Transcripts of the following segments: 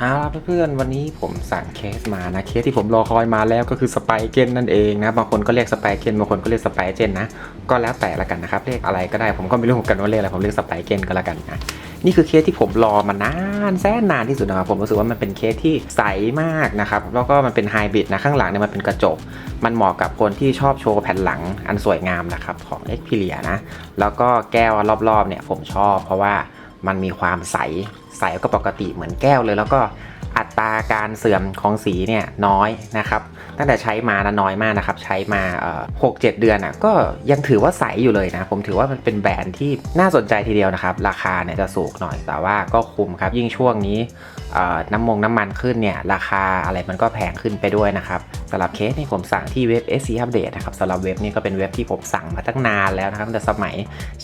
เอาล่ะเพื่อนๆวันนี้ผมสั่งเคสมานะเคสที่ผมรอคอยมาแล้วก็คือสไปเกนนั่นเองนะบางคนก็เรียกสไปเกนบางคนก็เรียกสไปเจนนะก็แล้วแต่ละกันนะครับเรียกอะไรก็ได้ผมก็ไม่รู้เหมือนกันว่าเรียกอะไรผมเรียกสไปเกนก็แล้วกันนะนี่คือเคสที่ผมรอมานานแสนนานที่สุดนะครับผมรู้สึกว่ามันเป็นเคสที่ใสมากนะครับแล้วก็มันเป็นไฮบริดนะข้างหลังเนี่ยมันเป็นกระจก มันเหมาะกับคนที่ชอบโชว์แผ่นหลังอันสวยงามนะครับของ x p e r i a นะแล้วก็แก้วรอบๆเนี่ยผมชอบเพราะว่ามันมีความใส ใสก็ปกติเหมือนแก้วเลย แล้วก็อัตราการเสื่อมของสีเนี่ยน้อยนะครับ ตั้งแต่ใช้มานะน้อยมากนะครับ ใช้มาหกเจ็ดเดือนอะก็ยังถือว่าใสอยู่เลยนะ ผมถือว่ามันเป็นแบรนด์ที่น่าสนใจทีเดียวนะครับ ราคาเนี่ยจะสูงหน่อยแต่ว่าก็คุ้มครับ ยิ่งช่วงนี้น้ำมงน้ำมันขึ้นเนี่ยราคาอะไรมันก็แพงขึ้นไปด้วยนะครับสำหรับเคสนี่ผมสั่งที่เว็บ SC Update นะครับสำหรับเว็บนี้ก็เป็นเว็บที่ผมสั่งมาตั้งนานแล้วนะครับแต่สมัย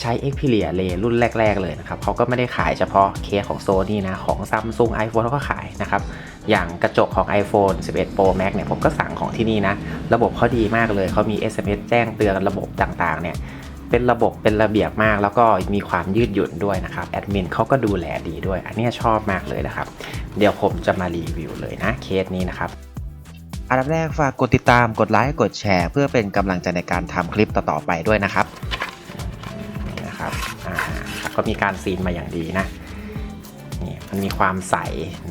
ใช้ Xperia เลรุ่นแรก ๆ เลยนะครับเขาก็ไม่ได้ขายเฉพาะเคสของ Sony นะ ของ Samsung iPhone เขาก็ขายนะครับอย่างกระจกของ iPhone 11 Pro Max เนี่ยผมก็สั่งของที่นี่นะ ระบบเขาดีมากเลยเขามี SMS แจ้งเตือนระบบต่างๆเนี่ยเป็นระบบเป็นระเบียบมากแล้วก็มีความยืดหยุ่นด้วยนะครับแอดมินเขาก็ดูแลดีด้วย อันนี้ชอบมากเลยนะครับ เดี๋ยวผมจะมารีวิวเลยนะเคสนี้นะครับ อันดับแรกฝากกดติดตามกดไลค์กดแชร์ เพื่อเป็นกำลังใจในการทำคลิปต่อๆไปด้วยนะครับนะครับอ่าครับก็มีการซีนมาอย่างดีนะนี่มันมีความใส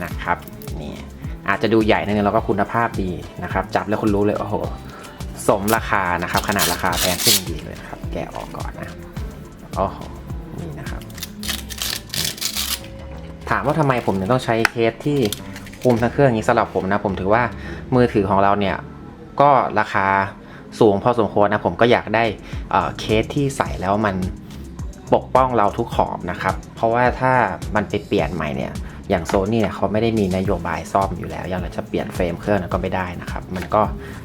นะครับนี่อาจจะดูใหญ่นิดนึงแล้วก็คุณภาพดีนะครับ จับแล้วคุณรู้เลยโอ้โหสมราคานะครับ ขนาดราคาแพงขึ้นดีเลยครับ แกะออกก่อนนะโอ้โหนี่นะครับ ถามว่าทำไมผมถึงต้องใช้เคสที่ คุมทั้งเครื่องอย่างนี้สำหรับผมนะผมถือว่ามือถือของเราเนี่ยก็ราคาสูงพอสมควรนะผมก็อยากได้เเคสที่ใส่แล้วมันปกป้องเราทุกขอบนะครับ เพราะว่าถ้ามันไปเปลี่ยนใหม่เนี่ยอย่างโซนี่เนี่ยเขาไม่ได้มีนโยบายซ่อมอยู่แล้ว อย่างเราจะเปลี่ยนเฟรมเครื่องก็ไม่ได้นะครับ มันก็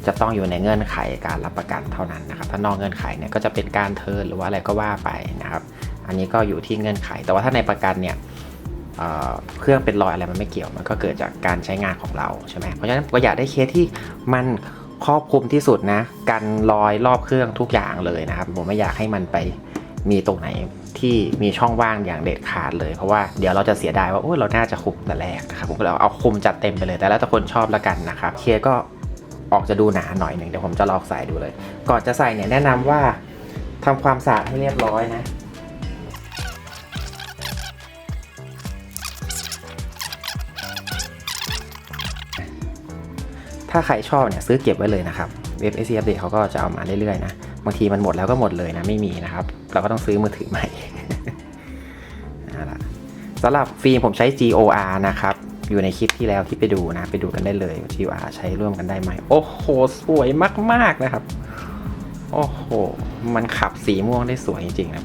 จะต้องอยู่ในเงื่อนไขการรับประกันเท่านั้นนะครับ ถ้านอกเงื่อนไขเนี่ยก็จะเป็นการเทิร์นหรือว่าอะไรก็ว่าไปนะครับ อันนี้ก็อยู่ที่เงื่อนไข แต่ว่าถ้าในประกันเนี่ย เครื่องเป็นรอยอะไรมันไม่เกี่ยวมันก็เกิดจากการใช้งานของเราใช่ไหมเพราะฉะนั้นผมก็อยากได้เคสที่มันครอบคลุมที่สุดนะกันรอยรอบเครื่องทุกอย่างเลยนะครับผมไม่อยากให้มันไปมีตรงไหนที่มีช่องว่างอย่างเด็ดขาดเลยเพราะว่าเดี๋ยวเราจะเสียดายว่าโอ้ยเราน่าจะคุมแต่แรกนะครับผมก็เลยเอาคุมจัดเต็มไปเลย แต่แล้วแต่คนชอบละกันนะครับเคสก็ออกจะดูหนาหน่อยหนึ่งเดี๋ยวผมจะลองใส่ดูเลย ก่อนจะใส่เนี่ยแนะนำว่าทำความสะอาดให้เรียบร้อยนะ ถ้าใครชอบเนี่ยซื้อเก็บไว้เลยนะครับเว็บ AC Update เขาก็จะเอามาเรื่อยๆนะบางทีมันหมดแล้วก็หมดเลยนะไม่มีนะครับ เราก็ต้องซื้อมือถือใหม่สำหรับฟิล์มผมใช้ GOR นะครับ อยู่ในคลิปที่แล้วที่ไปดูนะ ไปดูกันได้เลย GOR ใช้ร่วมกันได้ไหม โอ้โห สวยมาก ๆ นะครับ โอ้โห มันขับสีม่วงได้สวยจริงๆนะ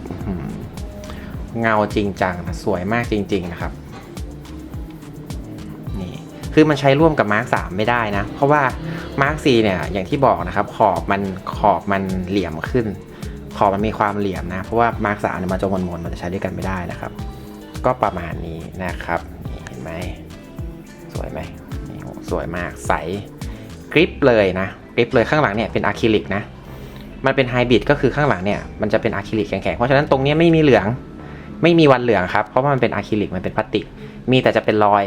เงาจริงจังนะสวยมากจริง ๆ นะครับ คือมันใช้ร่วมกับมาร์กสไม่ได้นะ เพราะว่ามาร์กสเนี่ยอย่างที่บอกนะครับขอบมันขอบมันเหลี่ยมขึ้น ขอบมันมีความเหลี่ยมนะ เพราะว่ามาร์กสเนี่ยมันจะมนๆมันจะใช้ด้วยกันไม่ได้นะครับ ก็ประมาณนี้นะครับเห็นไหมสวยไหมสวยมากใสกริปเลยนะกริปเลยข้างหลังเนี่ยเป็นอะคริลิกนะมันเป็นไฮบริดก็คือข้างหลังเนี่ยมันจะเป็นอะคริลิกแข็งๆเพราะฉะนั้นตรงนี้ไม่มีเหลือง ไม่มีวันเหลืองครับ เพราะว่ามันเป็นอะคริลิกมันเป็นพลาสติก มีแต่จะเป็นรอย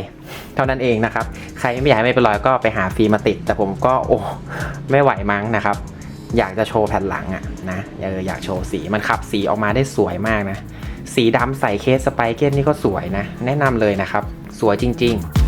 เท่านั้นเองนะครับ ใครไม่อยากให้ไม่เป็นรอยก็ไปหาฟิล์มมาติด แต่ผมก็โอ้ไม่ไหวมั้งนะครับ อยากจะโชว์แผ่นหลังอะนะอยากอยากโชว์สีมันขับสีออกมาได้สวยมากนะ สีดำใส่เคสสไปเกนนี่ก็สวยนะ แนะนำเลยนะครับ สวยจริง ๆ